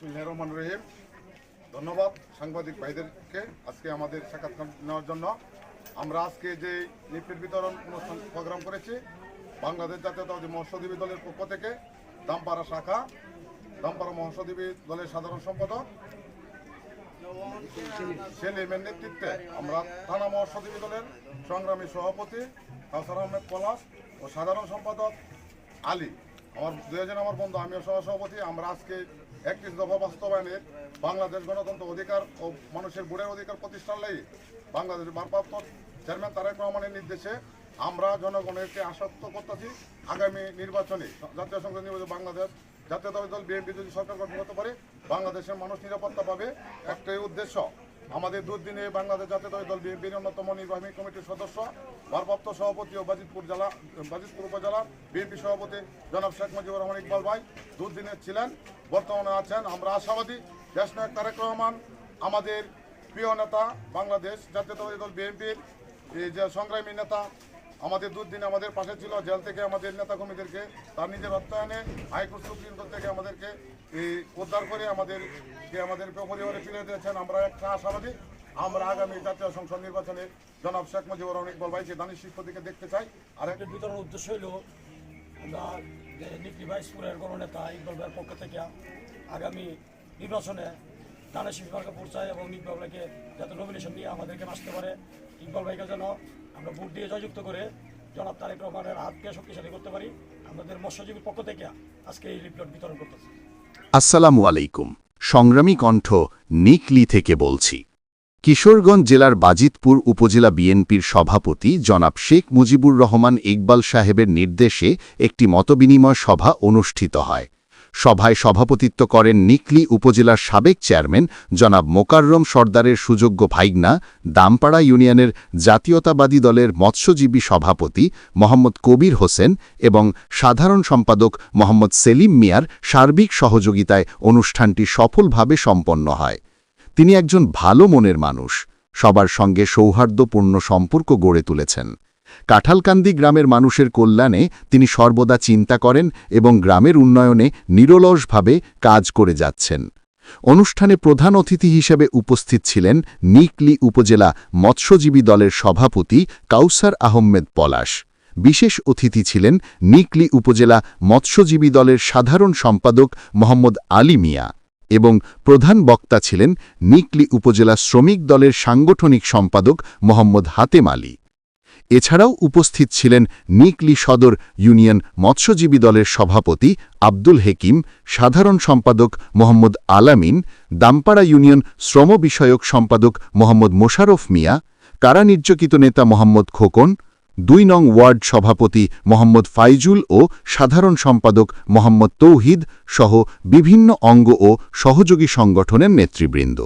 বিসমিল্লাহির রহমানির রহিম। ধন্যবাদ সাংবাদিক ভাইদেরকে আজকে আমাদের সাক্ষাৎকার নেওয়ার জন্য। আমরা আজকে যে লিফলেট বিতরণ অনুষ্ঠান প্রোগ্রাম করেছি, বাংলাদেশ জাতীয়তাবাদী মৎস্যজীবী দলের পক্ষ থেকে দামপাড়া শাখা, দামপাড়া মৎস্যজীবী দলের সাধারণ সম্পাদক সেলিমের নেতৃত্বে আমরা থানা মৎস্যজীবী দলের সংগ্রামী সভাপতি কাউসার আহমেদ পলাশ ও সাধারণ সম্পাদক আলী আমার দুজন আমার বন্ধু, আমিও সহসভাপতি, আমরা আজকে একত্রিশ দফা বাস্তবায়নের বাংলাদেশ গণতন্ত্র অধিকার ও মানুষের বুড়ের অধিকার প্রতিষ্ঠান লেগে বাংলাদেশের ভারপ্রাপ্ত চেয়ারম্যান তারেক রহমানের নির্দেশে আমরা জনগণকে আসক্ত করতেছি আগামী নির্বাচনে। জাতীয় সংসদ নির্বাচন বাংলাদেশ জাতীয়তাবাদী দল, বিএনপি যদি সরকার গঠন করতে পারে, বাংলাদেশের মানুষ নিরাপত্তা পাবে একটাই উদ্দেশ্য। আমাদের দুর্দিনে বাংলাদেশ জাতীয়তাবাদী দল বিএনপির অন্যতম নির্বাহী কমিটির সদস্য, ভারপ্রাপ্ত সভাপতি ও বাজিতপুর জেলা, বাজিতপুর উপজেলা বিএনপি সভাপতি জনাব শেখ মুজিবুর রহমান ইকবাল ভাই দুর্দিনে ছিলেন, বর্তমানে আছেন। আমরা আশাবাদী, দেশ নায়ক তারেক রহমান, আমাদের প্রিয় নেতা বাংলাদেশ জাতীয় দল বিএনপির যে সংগ্রামী নেতা আমাদের দুর্দিনে আমাদের পাশে ছিল, জেল থেকে আমাদের নেতা কর্মীদেরকে তার নিজের অর্থায়নে হাইকোর্ট সুপ্রিম কোর্ট থেকে আমাদেরকে এই উদ্ধার করে আমাদের যে আমাদের পরিবারে ফিরে দিয়েছেন। আমরা একটা আশাবাদী, আমরা আগামী জাতীয় সংসদ নির্বাচনে জনাব শেখ মুজিবুর রহমান ইকবাল ভাইকে দানিশ শিক্ষকদিকে দেখতে চাই। আর এক- এর বিতরণ উদ্দেশ্য হইল, আমরা নিকলি ভাইসপুরের গণনেতা ইকবাল ভাইয়ের পক্ষ থেকে আগামী নির্বাচনে দানেশ বিভাগে পৌঁছায় এবং ইকবাল ভাইকে যাতে নমিনেশন দিয়ে আমাদেরকে আসতে পারে। ইকবাল ভাইকে যেন আমরা ভোট দিয়ে জয়যুক্ত করে জনাব তারেক রহমানের হাতকে শক্তিশালী করতে পারি। আমাদের মৎস্যজীবীর পক্ষ থেকে আজকে এই লিফলেট বিতরণ করতেছি। আসসালামু আলাইকুম। সংগ্রামী কণ্ঠ নিকলি থেকে বলছি। কিশোরগঞ্জ জেলার বাজিতপুর উপজেলা বিএনপির সভাপতি জনাব শেখ মুজিবুর রহমান ইকবাল সাহেবের নির্দেশে একটি মতবিনিময় সভা অনুষ্ঠিত হয়। সভায় সভাপতিত্ব করেন নিকলি উপজেলার সাবেক চেয়ারম্যান জনাব মোকাররম সর্দারের সুযোগ্য ভাইগনা, দামপাড়া ইউনিয়নের জাতীয়তাবাদী দলের মৎস্যজীবী সভাপতি মোহাম্মদ কবির হোসেন এবং সাধারণ সম্পাদক মোহাম্মদ সেলিম মিয়ার সার্বিক সহযোগিতায় অনুষ্ঠানটি সফলভাবে সম্পন্ন হয়। তিনি একজন ভালো মনের মানুষ। সবার সঙ্গে সৌহার্দ্যপূর্ণ সম্পর্ক গড়ে তুলেছেন। কাঁঠালকান্দি গ্রামের মানুষের কল্যাণে তিনি সর্বদা চিন্তা করেন এবং গ্রামের উন্নয়নে নিরলসভাবে কাজ করে যাচ্ছেন। অনুষ্ঠানে প্রধান অতিথি হিসেবে উপস্থিত ছিলেন নিকলি উপজেলা মৎস্যজীবী দলের সভাপতি কাউসার আহমেদ পলাশ। বিশেষ অতিথি ছিলেন নিকলি উপজেলা মৎস্যজীবী দলের সাধারণ সম্পাদক মোহাম্মদ আলী মিয়া এবং প্রধান বক্তা ছিলেন নিকলি উপজেলা শ্রমিক দলের সাংগঠনিক সম্পাদক মোহাম্মদ হাতেম আলী। এছাড়াও উপস্থিত ছিলেন নিকলি সদর ইউনিয়ন মৎস্যজীবী দলের সভাপতি আব্দুল হেকিম, সাধারণ সম্পাদক মোহাম্মদ আলামিন, দামপাড়া ইউনিয়ন শ্রম বিষয়ক সম্পাদক মোহাম্মদ মোশারফ মিয়া কারানির্যাতিত নেতা মোহাম্মদ খোকন, দুই নং ওয়ার্ড সভাপতি মোহাম্মদ ফাইজুল ও সাধারণ সম্পাদক মোহাম্মদ তৌহিদ সহ বিভিন্ন অঙ্গ ও সহযোগী সংগঠনের নেতৃবৃন্দ।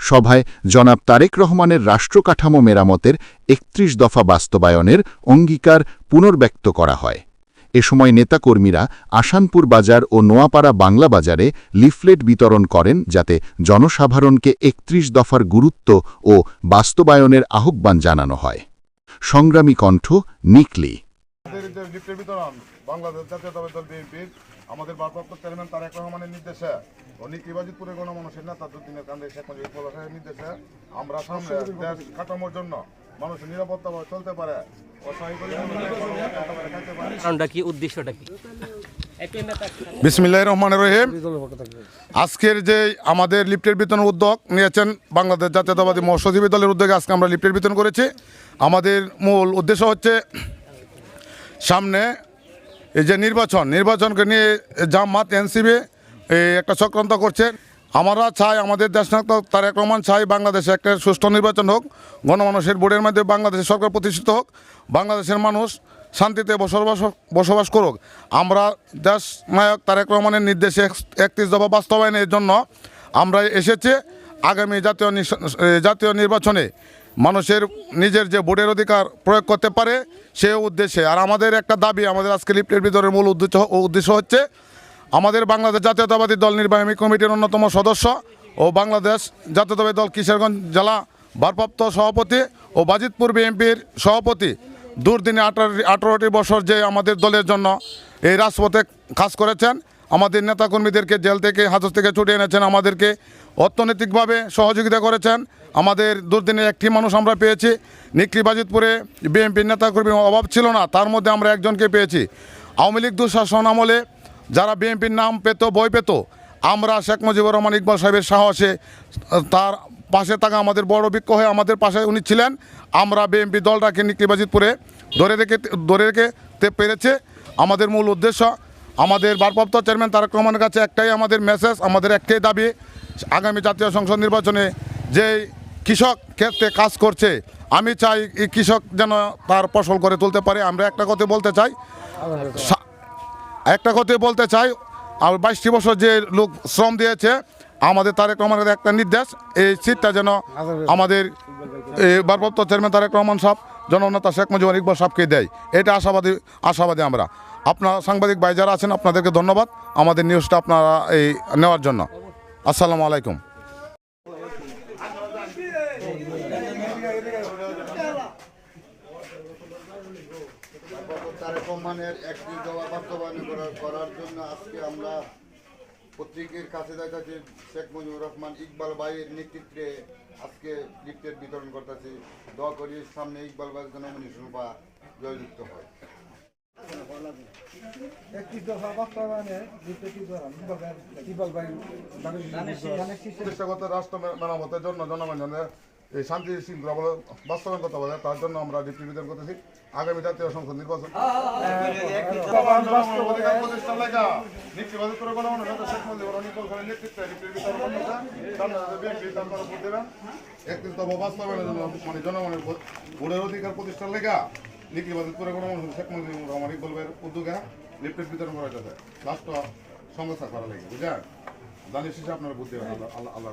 সভায় জনাব তারেক রহমানের রাষ্ট্রকাঠামো মেরামতের একত্রিশ দফা বাস্তবায়নের অঙ্গীকার পুনর্ব্যক্ত করা হয়। এ সময় নেতাকর্মীরা আসানপুর বাজার ও নোয়াপাড়া বাংলা বাজারে লিফলেট বিতরণ করেন যাতে জনসাধারণকে একত্রিশ দফার গুরুত্ব ও বাস্তবায়নের আহ্বান জানানো হয়। সংগ্রামী কণ্ঠ নিকলি। বাংলাদেশ জাতীয়তাবাদী দল বিএনপির আমাদের ভারপ্রাপ্ত চেয়ারম্যান তারেক রহমানের নির্দেশে ও নিকলিবাজিতপুরের গণমানুষের নেতা দুদিনের কান্দে শেখ মুজিবুর ইকবাল নির্দেশে আমরা সামনে দেশ কাঠামোর জন্য মানুষের নিরাপত্তাভাবে চলতে পারে অসহায় গরিব খাইতে পারে। কারণটা কি উদ্দেশ্যটা কি? বিসমিল্লাহ রহমান রহিম। আজকের যে আমাদের লিফটের বিতরণ উদ্যোগ নিয়েছেন বাংলাদেশ জাতীয়তাবাদী মৎস্যজীবী দলের উদ্যোগে আজকে আমরা লিফটের বিতরণ করেছি। আমাদের মূল উদ্দেশ্য হচ্ছে সামনে এই যে নির্বাচন, নির্বাচনকে নিয়ে জামাত এনসিবি একটা চক্রান্ত করছে। আমরা চাই আমাদের দেশনায়ক তারেক রহমান চাই বাংলাদেশে একটা সুষ্ঠু নির্বাচন হোক, গণমানুষের বোর্ডের মাধ্যমে বাংলাদেশের সরকার প্রতিষ্ঠিত হোক, বাংলাদেশের মানুষ শান্তিতে বসবাস বসবাস করুক। আমরা দেশ নায়ক তারেক রহমানের নির্দেশে একত্রিশ দফা বাস্তবায়নের জন্য আমরা এসেছি। আগামী জাতীয় জাতীয় নির্বাচনে মানুষের নিজের যে ভোটের অধিকার প্রয়োগ করতে পারে সে উদ্দেশ্যে। আর আমাদের একটা দাবি, আমাদের আজকে লিফটের ভিতরে মূল উদ্দেশ্য উদ্দেশ্য হচ্ছে আমাদের বাংলাদেশ জাতীয়তাবাদী দল নির্বাহী কমিটির অন্যতম সদস্য ও বাংলাদেশ জাতীয়তাবাদী দল কিশোরগঞ্জ জেলা ভারপ্রাপ্ত সভাপতি ও বাজিতপুর বিএনপির সভাপতি। দুর্দিনে আঠারো আঠারোটি বছর যে আমাদের দলের জন্য এই রাজপথে কাজ করেছেন। আমাদের নেতাকর্মীদেরকে জেল থেকে, হাজত থেকে ছুটে এনেছেন, আমাদেরকে অর্থনৈতিকভাবে সহযোগিতা করেছেন। আমাদের দুর্দিনে একটি মানুষ আমরা পেয়েছি। নিকরি বাজিতপুরে বিএনপির নেতাকর্মীর অভাব ছিল না, তার মধ্যে আমরা একজনকে পেয়েছি। আওয়ামী লীগ দুঃশাসন আমলে যারা বিএনপির নাম পেত বই পেত, আমরা শেখ মুজিবুর রহমান ইকবাল সাহেবের সাহসে তার পাশে থাকা আমাদের বড় বিক্ষ হয়ে আমাদের পাশে উনি ছিলেন। আমরা বিএনপি দলটাকে নিকলিবাজিতপুরে ধরে রেখে, ধরে রেখেতে পেরেছে। আমাদের মূল উদ্দেশ্য আমাদের ভারপ্রাপ্ত চেয়ারম্যান তারক রহমানের কাছে একটাই আমাদের মেসেজ আমাদের একটাই দাবি আগামী জাতীয় সংসদ নির্বাচনে যে কৃষক ক্ষেত্রে কাজ করছে আমি চাই এই কৃষক যেন তার ফসল করে তুলতে পারে। আমরা একটা কথা বলতে চাই একটা কথা বলতে চাই আর বাইশটি বছর যে লোক শ্রম দিয়েছে আমাদের তারেক রহমানের একটা নির্দেশ এই সিটটা যেন আমাদের এই ভারপ্রাপ্ত চেয়ারম্যান তারেক রহমান সাহেব জননেতা শেখ মুজিবুর ইকবাল সাহেবকে দেয়। এটা আশাবাদী আশাবাদী আমরা। আপনার সাংবাদিক ভাই যারা আছেন, আপনাদেরকে ধন্যবাদ। আমাদের নিউজটা আপনারা এই নেওয়ার জন্য। আসসালামু আলাইকুম। রহমানের একটি দেওয়া বাস্তবায়ন করার জন্য আজকে আমরা পত্রিকের কাছে যাইতেছে শেখ মুজিবুর রহমান ইকবাল ভাইয়ের নেতৃত্বে আজকে লিফটের বিতরণ করতেছি। দোয়া করি সামনে ইকবাল ভাইয়ের জন্য মনীষরূপা জয়যুক্ত হয় ভাই প্রতিষ্ঠাগত রাষ্ট্র মেরামতের জন্য জনগণের এই শান্তি শৃঙ্খলা বলে বাস্তবায়ন করতে পারে তার জন্য আমরা ডিপ্টি বিতরণ করতেছি আগামী জাতীয় সংসদ নির্বাচন। মানে জনগণের ভোটের অধিকার প্রতিষ্ঠা লেখা। নিকলিবাদী করে কোনো শেখ মুজিবুর রহমান ইকবল ভাইয়ের উদ্যোগে লিফটেড বিতরণ করা যাবে রাষ্ট্র সংস্থা করা লাগে বুঝলেন? জানি শেষে আপনারা আল্লাহ আল্লাহ আল্লাহ